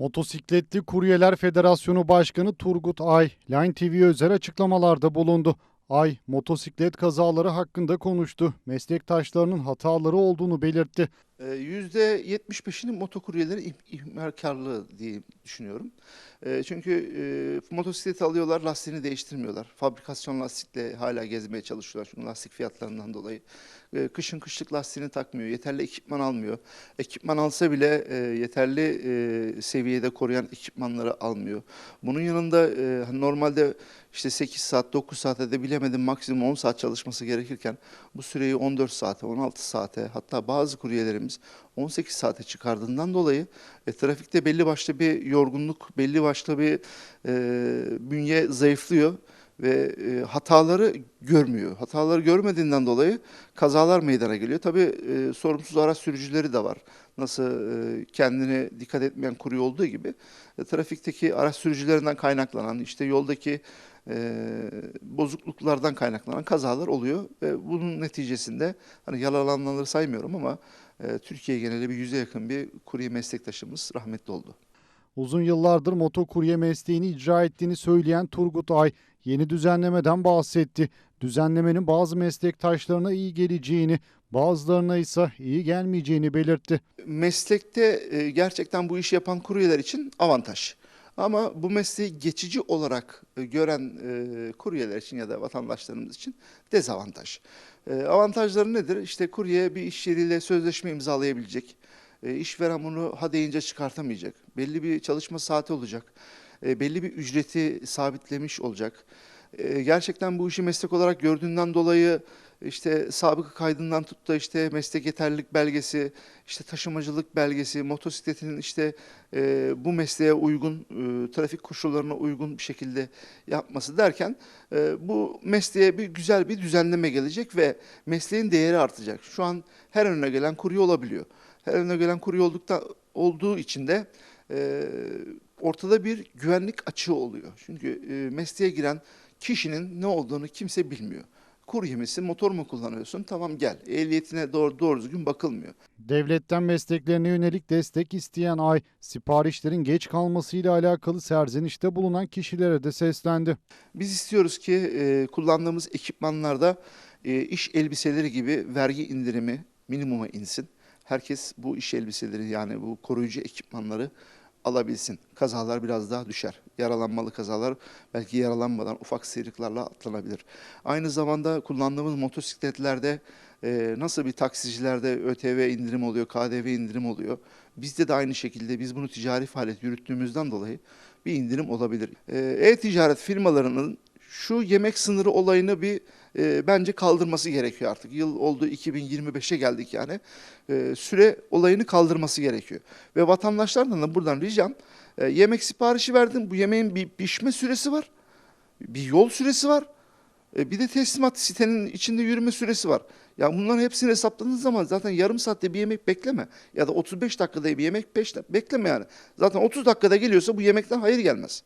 Motosikletli Kuryeler Federasyonu Başkanı Turgut Ay, Line TV'ye özel açıklamalarda bulundu. Ay, motosiklet kazaları hakkında konuştu. Meslektaşlarının hataları olduğunu belirtti. Ee, %75'inin motokuryelerin ih- ihmalkarlığı diye düşünüyorum. Ee, Çünkü e, motosikleti alıyorlar, lastiğini değiştirmiyorlar. Fabrikasyon lastikle hala gezmeye çalışıyorlar çünkü lastik fiyatlarından dolayı. Ee, Kışın kışlık lastiğini takmıyor, yeterli ekipman almıyor. Ekipman alsa bile e, yeterli e, seviyede koruyan ekipmanları almıyor. Bunun yanında hani normalde işte 8 saat, 9 saate de bilemedim maksimum 10 saat çalışması gerekirken bu süreyi 14 saate, 16 saate hatta bazı kuryelerimiz 18 saate çıkardığından dolayı e, trafikte belli başlı bir yorgunluk, belli başlı bir e, bünye zayıflıyor ve e, hataları görmüyor. Hataları görmediğinden dolayı kazalar meydana geliyor. Tabii e, sorumsuz araç sürücüleri de var. Nasıl e, kendine dikkat etmeyen kurye olduğu gibi e, trafikteki araç sürücülerinden kaynaklanan işte yoldaki e, bozukluklardan kaynaklanan kazalar oluyor ve bunun neticesinde hani yaralananları saymıyorum ama e, Türkiye geneli bir yüze yakın bir kurye meslektaşımız rahmetli oldu. Uzun yıllardır motokurye mesleğini icra ettiğini söyleyen Turgut Ay, yeni düzenlemeden bahsetti. Düzenlemenin bazı meslektaşlarına iyi geleceğini, bazılarına ise iyi gelmeyeceğini belirtti. Meslekte e, gerçekten bu işi yapan kuryeler için avantaj. Ama bu mesleği geçici olarak e, gören e, kuryeler için ya da vatandaşlarımız için dezavantaj. Avantajları nedir? İşte kurye bir iş yeriyle sözleşme imzalayabilecek. E, işveren bunu ha deyince çıkartamayacak. Belli bir çalışma saati olacak. E, belli bir ücreti sabitlemiş olacak. E, gerçekten bu işi meslek olarak gördüğünden dolayı işte sabıka kaydından tut da işte meslek yeterlilik belgesi, işte taşımacılık belgesi, motosikletinin işte e, bu mesleğe uygun, e, trafik koşullarına uygun bir şekilde yapması derken e, bu mesleğe bir güzel bir düzenleme gelecek ve mesleğin değeri artacak. Şu an her önüne gelen kurye olabiliyor. Her önüne gelen kurye oldukta, olduğu için de e, ortada bir güvenlik açığı oluyor. Çünkü e, mesleğe giren kişinin ne olduğunu kimse bilmiyor. Kurye misin, motor mu kullanıyorsun? Tamam gel. Ehliyetine doğru, doğru düzgün bakılmıyor. Devletten mesleklerine yönelik destek isteyen Ay, siparişlerin geç kalmasıyla alakalı serzenişte bulunan kişilere de seslendi. Biz istiyoruz ki e, kullandığımız ekipmanlarda e, iş elbiseleri gibi vergi indirimi minimuma insin. Herkes bu iş elbiseleri yani bu koruyucu ekipmanları alabilsin. Kazalar biraz daha düşer. Yaralanmalı kazalar belki yaralanmadan ufak sıyrıklarla atlanabilir. Aynı zamanda kullandığımız motosikletlerde e, nasıl bir taksicilerde ÖTV indirim oluyor, KDV indirim oluyor. Bizde de aynı şekilde biz bunu ticari faaliyet yürüttüğümüzden dolayı bir indirim olabilir. E, E-ticaret firmalarının şu yemek sınırı olayını bir e, bence kaldırması gerekiyor artık. Yıl oldu 2025'e geldik yani. E, süre olayını kaldırması gerekiyor. Ve vatandaşlardan da buradan ricam e, yemek siparişi verdim. Bu yemeğin bir pişme süresi var. Bir yol süresi var. E, bir de teslimat sitenin içinde yürüme süresi var. Ya bunların hepsini hesapladığınız zaman zaten yarım saatte bir yemek bekleme. Ya da 35 dakikada bir yemek beş- bekleme yani. Zaten 30 dakikada geliyorsa bu yemekten hayır gelmez.